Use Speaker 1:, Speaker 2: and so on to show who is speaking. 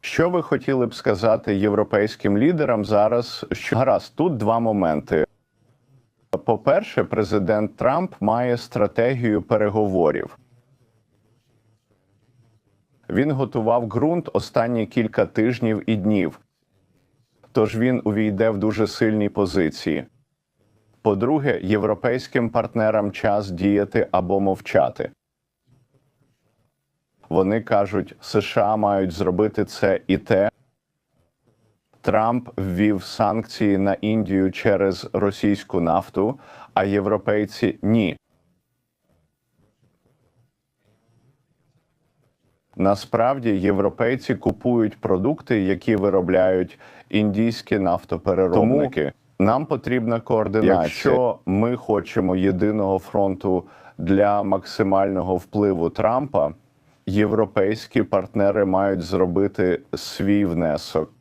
Speaker 1: Що ви хотіли б сказати європейським лідерам зараз? Що гаразд, тут два моменти. По-перше, президент Трамп має стратегію переговорів. Він готував ґрунт останні кілька тижнів і днів. Тож він увійде в дуже сильні позиції. По-друге, європейським партнерам час діяти або мовчати. Вони кажуть, США мають зробити це і те. Трамп ввів санкції на Індію через російську нафту, а європейці ні. Насправді європейці купують продукти, які виробляють індійські нафтопереробники. нам потрібна координація. Якщо ми хочемо єдиного фронту для максимального впливу Трампа, європейські партнери мають зробити свій внесок.